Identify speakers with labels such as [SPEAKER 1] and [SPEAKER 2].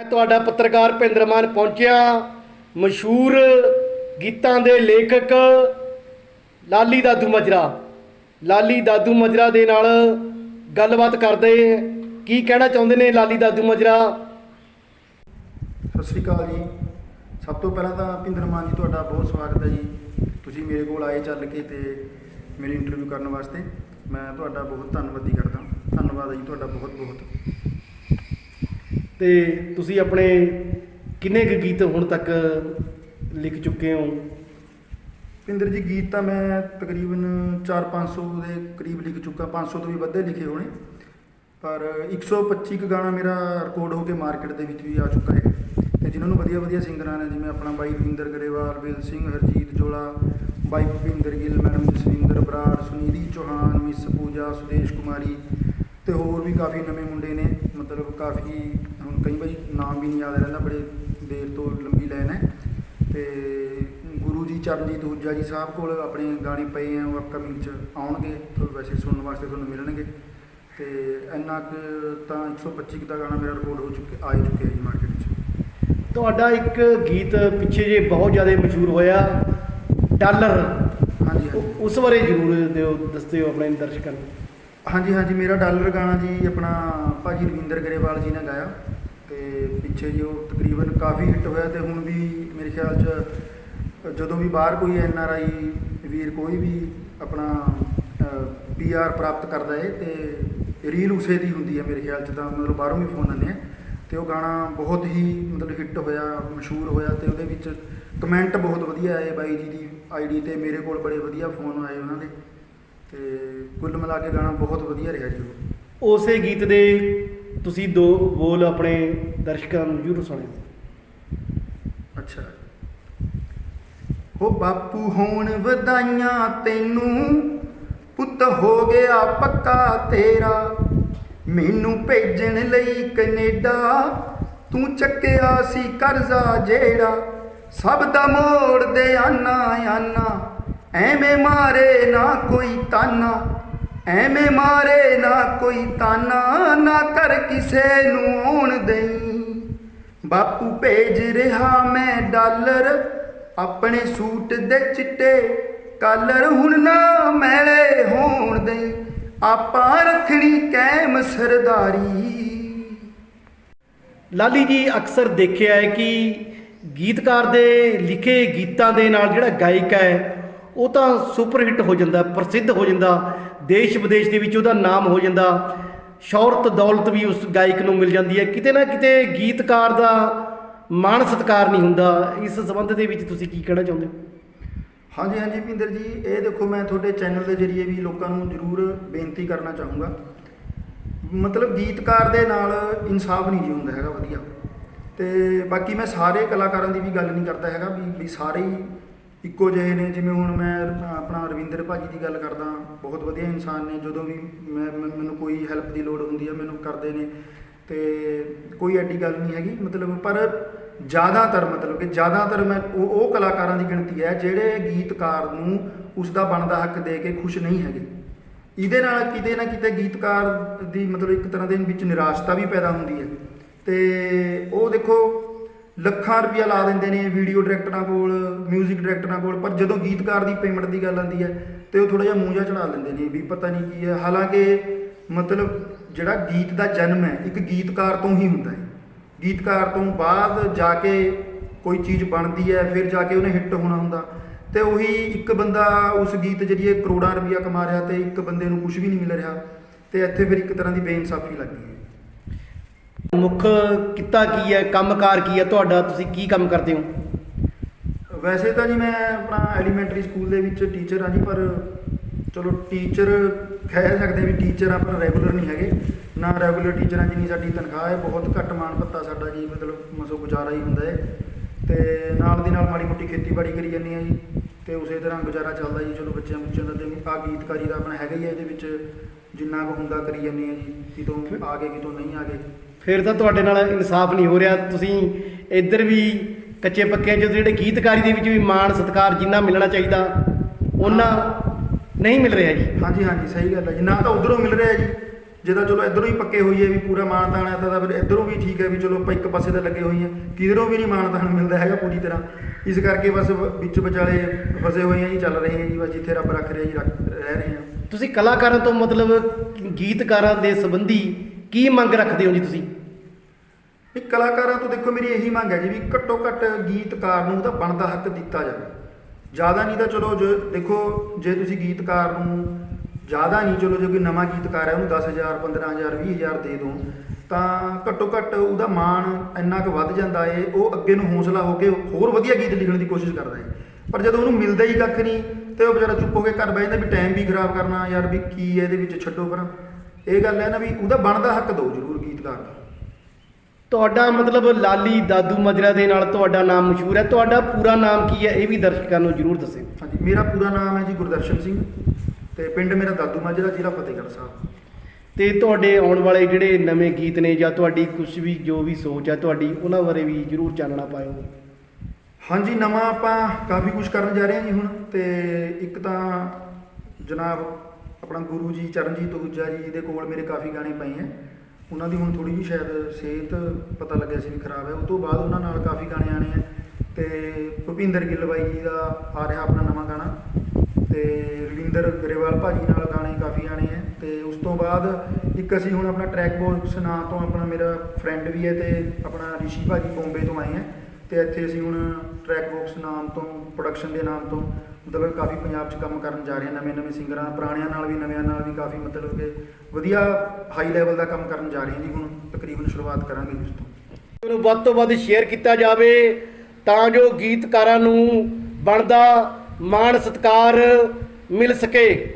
[SPEAKER 1] ਮੈਂ ਤੁਹਾਡਾ ਪੱਤਰਕਾਰ ਭਿੰਦਰ ਮਾਨ ਪਹੁੰਚਿਆ। ਮਸ਼ਹੂਰ ਗੀਤਾਂ ਦੇ ਲੇਖਕ ਲਾਲੀ ਦਾਦੂ ਮਜਰਾ। ਲਾਲੀ ਦਾਦੂ ਮਜਰਾ ਦੇ ਨਾਲ ਗੱਲਬਾਤ ਕਰਦੇ ਕੀ ਕਹਿਣਾ ਚਾਹੁੰਦੇ ਨੇ ਲਾਲੀ ਦਾਦੂ ਮਜਰਾ?
[SPEAKER 2] ਸਤਿ ਸ਼੍ਰੀ ਅਕਾਲ ਜੀ। ਸਭ ਤੋਂ ਪਹਿਲਾਂ ਤਾਂ ਭਿੰਦਰ ਮਾਨ ਜੀ, ਤੁਹਾਡਾ ਬਹੁਤ ਸਵਾਗਤ ਹੈ ਜੀ। ਤੁਸੀਂ ਮੇਰੇ ਕੋਲ ਆਏ ਚੱਲ ਕੇ ਤੇ ਮੇਰੀ ਇੰਟਰਵਿਊ ਕਰਨ ਵਾਸਤੇ। ਮੈਂ ਤੁਹਾਡਾ ਬਹੁਤ ਧੰਨਵਾਦੀ ਕਰਦਾ। ਧੰਨਵਾਦ ਜੀ ਤੁਹਾਡਾ ਬਹੁਤ ਬਹੁਤ
[SPEAKER 1] ਤੇ ਤੁਸੀਂ ਆਪਣੇ ਕਿੰਨੇ ਕੁ ਗੀਤ ਹੁਣ ਤੱਕ ਲਿਖ ਚੁੱਕੇ ਹੋ?
[SPEAKER 2] ਭਿੰਦਰ ਜੀ, ਗੀਤ ਤਾਂ ਮੈਂ ਤਕਰੀਬਨ 4-500 ਦੇ ਕਰੀਬ ਲਿਖ ਚੁੱਕਾ 500 ਤੋਂ ਵੀ ਵੱਧੇ ਲਿਖੇ ਹੋਣੇ। ਪਰ 125 ਕੁ ਗਾਣਾ ਮੇਰਾ ਰਿਕਾਰਡ ਹੋ ਕੇ ਮਾਰਕੀਟ ਦੇ ਵਿੱਚ ਵੀ ਆ ਚੁੱਕਾ ਹੈ। ਤੇ ਜਿਨ੍ਹਾਂ ਨੂੰ ਵਧੀਆ ਵਧੀਆ ਸਿੰਗਰਾਂ ਨੇ, ਜਿਵੇਂ ਆਪਣਾ ਬਾਈ ਰਵਿੰਦਰ ਗਰੇਵਾਲ ਵਿਲ ਸਿੰਘ, ਹਰਜੀਤ ਜੋਲਾ, ਬਾਈ ਭੁਪਿੰਦਰ ਗਿੱਲ, ਮੈਡਮ ਜਸਵਿੰਦਰ ਬਰਾੜ, ਸੁਨੀਧੀ ਚੌਹਾਨ, ਮਿਸ ਪੂਜਾ, ਸੁਦੇਸ਼ ਕੁਮਾਰੀ ਤੇ ਹੋਰ ਵੀ ਕਾਫੀ ਨਵੇਂ ਮੁੰਡੇ ਨੇ। ਮਤਲਬ ਕਾਫੀ ਕਈ ਵਾਰੀ ਨਾਮ ਵੀ ਨਹੀਂ ਯਾਦ ਰਹਿੰਦਾ ਬੜੇ ਦੇਰ ਤੋਂ ਲੰਬੀ ਲਾਈਨ ਹੈ। ਤੇ ਗੁਰੂ ਜੀ ਚਰਨਜੀਤ ਹੁਜਾ ਜੀ ਸਾਹਿਬ ਕੋਲ ਆਪਣੇ ਗਾਣੇ ਪਏ ਆ ਉਹ ਅਪਕਮਿੰਗ ਚ ਆਉਣਗੇ ਵੈਸੇ ਸੁਣਨ ਵਾਸਤੇ ਤੁਹਾਨੂੰ ਮਿਲਣਗੇ। ਤੇ ਇੰਨਾ ਕੁ ਤਾਂ 125 ਕੁ ਦਾ ਗਾਣਾ ਮੇਰਾ ਰਿਕਾਰਡ ਹੋ ਚੁੱਕਿਆ ਆ ਚੁੱਕਿਆ ਜੀ ਮਾਰਕੀਟ 'ਚ
[SPEAKER 1] ਤੁਹਾਡਾ ਇੱਕ ਗੀਤ ਪਿੱਛੇ ਜੇ ਬਹੁਤ ਜ਼ਿਆਦਾ ਮਸ਼ਹੂਰ ਹੋਇਆ ਡਾਲਰ।
[SPEAKER 2] ਹਾਂਜੀ
[SPEAKER 1] ਉਸ ਬਾਰੇ ਜ਼ਰੂਰ ਦਿਓ ਦੱਸਿਓ ਆਪਣੇ ਦਰਸ਼ਕਾਂ ਨੂੰ।
[SPEAKER 2] ਹਾਂਜੀ ਹਾਂਜੀ ਮੇਰਾ ਡਾਲਰ ਗਾਣਾ ਜੀ ਆਪਣਾ ਭਾਜੀ ਰਵਿੰਦਰ ਗਰੇਵਾਲ ਜੀ ਨੇ ਗਾਇਆ। ਤੇ ਪਿੱਛੇ ਜੀ ਉਹ ਤਕਰੀਬਨ ਕਾਫੀ ਹਿੱਟ ਹੋਇਆ ਤੇ ਹੁਣ ਵੀ ਮੇਰੇ ਖਿਆਲ 'ਚ ਜਦੋਂ ਵੀ ਬਾਹਰ ਕੋਈ ਐਨ ਆਰ ਆਈ ਵੀਰ ਕੋਈ ਵੀ ਆਪਣਾ ਪੀ ਆਰ ਪ੍ਰਾਪਤ ਕਰਦਾ ਹੈ ਤੇ ਰੀਲ ਉਸੇ ਦੀ ਹੁੰਦੀ ਹੈ ਮੇਰੇ ਖਿਆਲ 'ਚ ਤਾਂ ਮਤਲਬ ਬਾਹਰੋਂ ਵੀ ਫੋਨ ਆਉਂਦੇ ਆ ਤੇ ਉਹ ਗਾਣਾ ਬਹੁਤ ਹੀ ਮਤਲਬ ਹਿੱਟ ਹੋਇਆ, ਮਸ਼ਹੂਰ ਹੋਇਆ ਤੇ ਉਹਦੇ ਵਿੱਚ ਕਮੈਂਟ ਬਹੁਤ ਵਧੀਆ ਆਏ ਬਾਈ ਜੀ ਦੀ ਆਈਡੀ ਤੇ ਮੇਰੇ ਕੋਲ ਬੜੇ ਵਧੀਆ ਫੋਨ ਆਏ ਉਹਨਾਂ ਦੇ ਤੇ ਕੁੱਲ ਮਿਲਾ ਕੇ ਗਾਣਾ ਬਹੁਤ ਵਧੀਆ ਰਿਹਾ ਜੀ ਉਹ।
[SPEAKER 1] ਉਸੇ ਗੀਤ ਦੇ ਤੁਸੀਂ ਦੋ ਬੋਲ ਆਪਣੇ ਦਰਸ਼ਕਾਂ ਨੂੰ ਜ਼ਰੂਰ ਸੁਣਾਓ।
[SPEAKER 2] ਅੱਛਾ। ਹੋ ਬਾਪੂ, ਹੋਣ ਵਧਾਈਆਂ ਤੈਨੂੰ। ਪੁੱਤ ਹੋ ਗਿਆ ਪੱਕਾ ਤੇਰਾ। ਮੈਨੂੰ ਭੇਜਣ ਲਈ ਕੈਨੇਡਾ। ਤੂੰ ਚੱਕਿਆ ਸੀ ਕਰਜ਼ਾ ਜਿਹੜਾ। ਸਭ ਦਾ ਮੋੜ ਦੇ ਆਨਾ ਆਨਾ ਐਵੇਂ ਮਾਰੇ ਨਾ ਕੋਈ ਤਾਨਾ। ਐਵੇਂ ਮਾਰੇ ਨਾ ਕੋਈ ਤਾਨਾ, ਨਾ ਕਰ ਕਿਸੇ ਨੂੰ ਆਉਣ ਦੇਈ। ਬਾਪੂ ਭੇਜ ਰਿਹਾ ਮੈਂ ਡਾਲਰ, ਆਪਣੇ ਸੂਟ ਦੇ ਚਿੱਟੇ ਕਾਲਰ ਹੁਣ ਨਾ ਮੈਲੇ ਹੋਣ ਦੇ ਆਪਾਂ ਰੱਖਣੀ ਕੈਮ ਸਰਦਾਰੀ।
[SPEAKER 1] ਲਾਲੀ ਜੀ ਅਕਸਰ ਦੇਖਿਆ ਹੈ ਕਿ ਗੀਤਕਾਰ ਦੇ ਲਿਖੇ ਗੀਤਾਂ ਦੇ ਨਾਲ ਜਿਹੜਾ ਗਾਇਕ ਹੈ, ਉਹ ਤਾਂ ਸੁਪਰ ਹਿੱਟ ਹੋ ਜਾਂਦਾ, ਪ੍ਰਸਿੱਧ ਹੋ ਜਾਂਦਾ। ਦੇਸ਼ ਵਿਦੇਸ਼ ਦੇ ਵਿੱਚ ਉਹਦਾ ਨਾਮ ਹੋ ਜਾਂਦਾ। ਸ਼ੌਹਰਤ, ਦੌਲਤ ਵੀ ਉਸ ਗਾਇਕ ਨੂੰ ਮਿਲ ਜਾਂਦੀ ਹੈ। ਕਿਤੇ ਨਾ ਕਿਤੇ ਗੀਤਕਾਰ ਦਾ ਮਾਣ ਸਤਿਕਾਰ ਨਹੀਂ ਹੁੰਦਾ। ਇਸ ਸੰਬੰਧ ਦੇ ਵਿੱਚ ਤੁਸੀਂ ਕੀ ਕਹਿਣਾ ਚਾਹੁੰਦੇ ਹੋ?
[SPEAKER 2] ਹਾਂਜੀ ਹਾਂਜੀ ਭਿੰਦਰ ਜੀ, ਇਹ ਦੇਖੋ ਮੈਂ ਤੁਹਾਡੇ ਚੈਨਲ ਦੇ ਜਰੀਏ ਵੀ ਲੋਕਾਂ ਨੂੰ ਜ਼ਰੂਰ ਬੇਨਤੀ ਕਰਨਾ ਚਾਹੂੰਗਾ। ਮਤਲਬ ਗੀਤਕਾਰ ਦੇ ਨਾਲ ਇਨਸਾਫ ਨਹੀਂ ਜੀ ਹੁੰਦਾ ਹੈਗਾ ਵਧੀਆ। ਤੇ ਬਾਕੀ ਮੈਂ ਸਾਰੇ ਕਲਾਕਾਰਾਂ ਦੀ ਵੀ ਗੱਲ ਨਹੀਂ ਕਰਦਾ ਹੈਗਾ ਵੀ ਵੀ ਸਾਰੇ ਹੀ ਇੱਕੋ ਜਿਹੇ ਨੇ, ਜਿਵੇਂ ਹੁਣ ਮੈਂ ਆਪਣਾ ਰਵਿੰਦਰ ਭਾਜੀ ਦੀ ਗੱਲ ਕਰਦਾ ਬਹੁਤ ਵਧੀਆ ਇਨਸਾਨ ਨੇ, ਜਦੋਂ ਵੀ ਮੈਂ ਮੈਨੂੰ ਕੋਈ ਹੈਲਪ ਦੀ ਲੋੜ ਹੁੰਦੀ ਹੈ ਮੈਨੂੰ ਕਰਦੇ ਨੇ, ਤੇ ਕੋਈ ਐਡੀ ਗੱਲ ਨਹੀਂ ਹੈਗੀ, ਮਤਲਬ ਪਰ ਜ਼ਿਆਦਾਤਰ ਮਤਲਬ ਕਿ ਜ਼ਿਆਦਾਤਰ ਮੈਂ, ਉਹ ਉਹ ਕਲਾਕਾਰਾਂ ਦੀ ਗਿਣਤੀ ਹੈ, ਜਿਹੜੇ ਗੀਤਕਾਰ ਨੂੰ ਉਸ ਦਾ ਬਣਦਾ ਹੱਕ ਦੇ ਕੇ ਖੁਸ਼ ਨਹੀਂ ਹੈਗੇ। ਇਹਦੇ ਨਾਲ ਕਿਤੇ ਨਾ ਕਿਤੇ ਗੀਤਕਾਰ ਦੀ ਮਤਲਬ ਇੱਕ ਤਰ੍ਹਾਂ ਦੇ ਵਿੱਚ ਨਿਰਾਸ਼ਤਾ ਵੀ ਪੈਦਾ ਹੁੰਦੀ ਹੈ। ਤੇ ਉਹ ਦੇਖੋ ਲੱਖਾਂ ਰੁਪਇਆ ਲਾ ਦਿੰਦੇ ਨੇ ਵੀਡੀਓ ਡਾਇਰੈਕਟਰਾਂ ਕੋਲ 뮤직 ਡਾਇਰੈਕਟਰਾਂ ਕੋਲ, ਪਰ ਜਦੋਂ ਗੀਤਕਾਰ ਦੀ ਪੇਮੈਂਟ ਦੀ ਗੱਲ ਆਉਂਦੀ ਹੈ ਤੇ ਉਹ ਥੋੜਾ ਜਿਹਾ ਮੂੰਹ ਜਿਹਾ ਚੜਾ ਲੈਂਦੇ ਨੇ ਵੀ ਪਤਾ ਨਹੀਂ ਕੀ ਹੈ। ਹਾਲਾਂਕਿ ਮਤਲਬ ਜਿਹੜਾ ਗੀਤ ਦਾ ਜਨਮ ਹੈ, ਇੱਕ ਗੀਤਕਾਰ ਤੋਂ ਹੀ ਹੁੰਦਾ ਹੈ। ਗੀਤਕਾਰ ਤੋਂ ਬਾਅਦ ਜਾ ਕੇ ਕੋਈ ਚੀਜ਼ ਬਣਦੀ ਹੈ, ਫਿਰ ਜਾ ਕੇ ਉਹਨੇ ਹਿੱਟ ਹੋਣਾ ਹੁੰਦਾ ਤੇ ਉਹੀ ਇੱਕ ਬੰਦਾ ਉਸ ਗੀਤ ਜਰੀਏ ਕਰੋੜਾਂ ਰੁਪਇਆ ਕਮਾ ਰਿਹਾ ਤੇ ਇੱਕ ਬੰਦੇ ਨੂੰ ਕੁਝ ਵੀ ਨਹੀਂ ਮਿਲ ਰਿਹਾ ਤੇ ਇੱਥੇ ਫਿਰ ਇੱਕ ਤਰ੍ਹਾਂ ਦੀ ਬੇਇਨਸਾਫੀ ਲੱਗੀ ਹੈ।
[SPEAKER 1] ਮੁੱਖ ਕਿੱਤਾ ਕੀ ਹੈ, ਕੰਮਕਾਰ ਕੀ ਹੈ, ਤੁਹਾਡਾ ਤੁਸੀਂ ਕੀ ਕੰਮ ਕਰਦੇ ਹੋ?
[SPEAKER 2] ਵੈਸੇ ਤਾਂ ਜੀ ਮੈਂ ਆਪਣਾ ਐਲੀਮੈਂਟਰੀ ਸਕੂਲ ਦੇ ਵਿੱਚ ਟੀਚਰ ਹਾਂ ਜੀ, ਪਰ ਚਲੋ ਟੀਚਰ ਕਹਿ ਸਕਦੇ ਵੀ ਟੀਚਰ ਆ ਪਰ ਰੈਗੂਲਰ ਨਹੀਂ ਹੈਗੇ। ਨਾ ਰੈਗੂਲਰ ਟੀਚਰਾਂ ਜਿੰਨੀ ਸਾਡੀ ਤਨਖਾਹ ਹੈ, ਬਹੁਤ ਘੱਟ ਮਾਣ ਭੱਤਾ ਸਾਡਾ ਜੀ, ਮਤਲਬ ਮਸੋ ਗੁਜ਼ਾਰਾ ਹੀ ਹੁੰਦਾ ਹੈ। ਤੇ ਨਾਲ ਦੀ ਨਾਲ ਮਾੜੀ ਮੋਟੀ ਖੇਤੀਬਾੜੀ ਕਰੀ ਜਾਂਦੇ ਆ ਜੀ। ਤੇ ਉਸੇ ਤਰ੍ਹਾਂ ਗੁਜ਼ਾਰਾ ਚੱਲਦਾ ਜੀ ਚਲੋ ਬੱਚਿਆਂ ਬੱਚਿਆਂ ਦਾ ਤੇ ਆ ਗੀਤਕਾਰੀ ਦਾ ਆਪਣਾ ਹੈਗਾ ਹੀ ਹੈ ਇਹਦੇ ਵਿੱਚ ਜਿੰਨਾ ਕੁ ਹੁੰਦਾ ਕਰੀ ਜਾਂਦੇ ਆ ਜੀ ਕਿਤੋਂ ਆ ਗਏ ਕਿਤੋਂ ਨਹੀਂ ਆ ਗਏ।
[SPEAKER 1] ਫਿਰ ਤਾਂ ਤੁਹਾਡੇ ਨਾਲ ਇਨਸਾਫ ਨਹੀਂ ਹੋ ਰਿਹਾ ਤੁਸੀਂ ਇੱਧਰ ਵੀ ਕੱਚੇ ਪੱਕਿਆਂ 'ਚ ਜਿਹੜੇ ਗੀਤਕਾਰੀ ਦੇ ਵਿੱਚ ਵੀ ਮਾਣ ਸਤਿਕਾਰ ਜਿੰਨਾ ਮਿਲਣਾ ਚਾਹੀਦਾ ਉਹਨਾਂ ਨਹੀਂ ਮਿਲ ਰਿਹਾ ਜੀ।
[SPEAKER 2] ਹਾਂਜੀ ਹਾਂਜੀ ਸਹੀ ਗੱਲ ਹੈ ਜੀ ਨਾ ਤਾਂ ਉਧਰੋਂ ਮਿਲ ਰਿਹਾ ਜੀ। ਜੇ ਤਾਂ ਚਲੋ ਇਧਰੋਂ ਹੀ ਪੱਕੇ ਹੋਈਏ ਵੀ ਪੂਰਾ ਮਾਨਤਾਨ ਹੈ ਤਾਂ ਤਾਂ ਫਿਰ ਇਧਰੋਂ ਵੀ ਠੀਕ ਹੈ ਵੀ ਚਲੋ ਆਪਾਂ ਇੱਕ ਪਾਸੇ ਤਾਂ ਲੱਗੇ ਹੋਈ ਆ ਕਿਧਰੋਂ ਵੀ ਨਹੀਂ ਮਾਨਤਾਨ ਮਿਲਦਾ ਹੈਗਾ ਪੂਰੀ ਤਰ੍ਹਾਂ। ਇਸ ਕਰਕੇ ਬਸ ਵਿੱਚ ਵਿਚਾਲੇ ਫਸੇ ਹੋਏ ਆ ਜੀ ਚੱਲ ਰਹੇ ਆ ਜੀ ਬਸ ਜਿੱਥੇ ਰੱਬ ਰੱਖ ਰਿਹਾ ਜੀ ਰੱਖ ਰਹਿ ਰਹੇ ਆ
[SPEAKER 1] ਤੁਸੀਂ ਕਲਾਕਾਰਾਂ ਤੋਂ ਮਤਲਬ ਗੀਤਕਾਰਾਂ ਦੇ ਸੰਬੰਧੀ ਕੀ ਮੰਗ ਰੱਖਦੇ ਹੋ ਜੀ ਤੁਸੀਂ?
[SPEAKER 2] ਵੀ ਕਲਾਕਾਰਾਂ ਤੋਂ ਦੇਖੋ ਮੇਰੀ ਇਹੀ ਮੰਗ ਹੈ ਜੀ ਵੀ ਘੱਟੋ ਘੱਟ ਗੀਤਕਾਰ ਨੂੰ ਉਹਦਾ ਬਣਦਾ ਹੱਕ ਦਿੱਤਾ ਜਾਵੇ। ਜ਼ਿਆਦਾ ਨਹੀਂ ਤਾਂ ਚਲੋ ਜੋ ਦੇਖੋ ਜੇ ਤੁਸੀਂ ਗੀਤਕਾਰ ਨੂੰ ਜ਼ਿਆਦਾ ਨਹੀਂ ਚਲੋ ਜੇ ਕੋਈ ਨਵਾਂ ਗੀਤਕਾਰ ਹੈ ਉਹਨੂੰ 10000 15000 20000 ਦੇ ਦਿਓ ਤਾਂ ਘੱਟੋ ਘੱਟ ਉਹਦਾ ਮਾਣ ਇੰਨਾ ਕੁ ਵੱਧ ਜਾਂਦਾ ਏ ਉਹ ਅੱਗੇ ਨੂੰ ਹੌਸਲਾ ਹੋ ਕੇ ਹੋਰ ਵਧੀਆ ਗੀਤ ਲਿਖਣ ਦੀ ਕੋਸ਼ਿਸ਼ ਕਰਦਾ ਏ। ਪਰ ਜਦੋਂ ਉਹਨੂੰ ਮਿਲਦਾ ਹੀ ਕੱਖ ਨਹੀਂ ਤੇ ਉਹ ਵਿਚਾਰਾ ਚੁੱਪ ਹੋ ਕੇ ਘਰ ਬਹਿ ਜਾਂਦਾ ਵੀ ਟਾਈਮ ਵੀ ਖਰਾਬ ਕਰਨਾ ਯਾਰ ਵੀ ਕੀ ਹੈ ਇਹਦੇ ਵਿੱਚ ਛੱਡੋ ਪਰਾਂ। ਇਹ ਗੱਲ ਹੈ ਨਾ ਵੀ ਉਹਦਾ ਬਣਦਾ ਹੱਕ ਦਿਓ ਜ਼ਰੂਰ ਗੀਤਕਾਰ ਦਾ।
[SPEAKER 1] ਤੁਹਾਡਾ ਮਤਲਬ ਲਾਲੀ ਦਾਦੂ ਮਜਰਾ ਦੇ ਨਾਲ ਤੁਹਾਡਾ ਨਾਮ ਮਸ਼ਹੂਰ ਹੈ। ਤੁਹਾਡਾ ਪੂਰਾ ਨਾਮ ਕੀ ਹੈ ਇਹ ਵੀ ਦਰਸ਼ਕਾਂ ਨੂੰ ਜਰੂਰ ਦੱਸਿਓ।
[SPEAKER 2] ਹਾਂਜੀ ਮੇਰਾ ਪੂਰਾ ਨਾਮ ਹੈ ਜੀ ਗੁਰਦਰਸ਼ਨ ਸਿੰਘ। ਤੇ ਪਿੰਡ ਮੇਰਾ ਦਾਦੂ ਮਾਜਰਾ ਜ਼ਿਲ੍ਹਾ ਫਤਿਹਗੜ੍ਹ ਸਾਹਿਬ।
[SPEAKER 1] ਤੇ ਤੁਹਾਡੇ ਆਉਣ ਵਾਲੇ ਜਿਹੜੇ ਨਵੇਂ ਗੀਤ ਨੇ ਜਾਂ ਤੁਹਾਡੀ ਕੁਝ ਵੀ ਜੋ ਵੀ ਸੋਚ ਹੈ ਤੁਹਾਡੀ ਉਹਨਾਂ ਬਾਰੇ ਵੀ ਜਰੂਰ ਚਾਨਣਾ ਪਾਇਓ।
[SPEAKER 2] ਹਾਂਜੀ ਨਵਾਂ ਆਪਾਂ ਕਾਫੀ ਕੁਝ ਕਰਨ ਜਾ ਰਹੇ ਹਾਂ ਜੀ ਹੁਣ ਤੇ ਇੱਕ ਤਾਂ ਜਨਾਬ ਆਪਣਾ ਗੁਰੂ ਜੀ ਚਰਨਜੀਤ ਹੁਜਾ ਜੀ ਦੇ ਕੋਲ ਮੇਰੇ ਕਾਫੀ ਗਾਣੇ ਪਏ ਹੈ। ਉਹਨਾਂ ਦੀ ਹੁਣ ਥੋੜੀ ਜਿਹੀ ਸ਼ਾਇਦ ਸਿਹਤ ਪਤਾ ਲੱਗਿਆ ਸੀ ਵੀ ਖਰਾਬ ਹੈ। ਉਸ ਤੋਂ ਬਾਅਦ ਉਹਨਾਂ ਨਾਲ ਕਾਫੀ ਗਾਣੇ ਆਣੇ ਹੈ। ਤੇ ਭੁਪਿੰਦਰ ਗਿੱਲ ਬਾਈ ਜੀ ਦਾ ਆ ਰਿਹਾ ਆਪਣਾ ਨਵਾਂ ਗਾਣਾ। ਤੇ ਰਵਿੰਦਰ ਗਰੇਵਾਲ ਭਾਜੀ ਨਾਲ ਗਾਣੇ ਕਾਫੀ ਆਣੇ ਹੈ ਤੇ ਉਸ ਤੋਂ ਬਾਅਦ ਇੱਕ ਅਸੀਂ ਹੁਣ ਆਪਣਾ ਟਰੈਕ ਬਾਕਸ ਨਾਂ ਤੋਂ ਆਪਣਾ ਮੇਰਾ ਫਰੈਂਡ ਵੀ ਹੈ ਤੇ ਆਪਣਾ ਰਿਸ਼ੀ ਭਾਜੀ ਬੰਬੇ ਤੋਂ ਆਏ ਹੈ ਤੇ ਇੱਥੇ ਅਸੀਂ ਹੁਣ ਟਰੈਕ ਬਾਕਸ ਨਾਮ ਤੋਂ ਪ੍ਰੋਡਕਸ਼ਨ ਦੇ ਨਾਮ ਤੋਂ ਮਤਲਬ ਕਾਫੀ ਪੰਜਾਬ 'ਚ ਕੰਮ ਕਰਨ ਜਾ ਰਹੇ ਹਾਂ ਨਵੇਂ ਨਵੇਂ ਸਿੰਗਰਾਂ ਪੁਰਾਣਿਆਂ ਨਾਲ ਵੀ, ਨਵਿਆਂ ਨਾਲ ਵੀ ਕਾਫੀ ਮਤਲਬ ਕਿ ਵਧੀਆ ਹਾਈ ਲੈਵਲ ਦਾ ਕੰਮ ਕਰਨ ਜਾ ਰਹੇ ਹਾਂ ਜੀ ਹੁਣ, ਤਕਰੀਬਨ ਸ਼ੁਰੂਆਤ ਕਰਾਂਗੇ ਜੀ ਉਸ ਤੋਂ।
[SPEAKER 1] ਨੂੰ ਵੱਧ ਤੋਂ ਵੱਧ ਸ਼ੇਅਰ ਕੀਤਾ ਜਾਵੇ ਤਾਂ ਜੋ ਗੀਤਕਾਰਾਂ ਨੂੰ ਬਣਦਾ ਮਾਣ ਸਤਿਕਾਰ ਮਿਲ ਸਕੇ।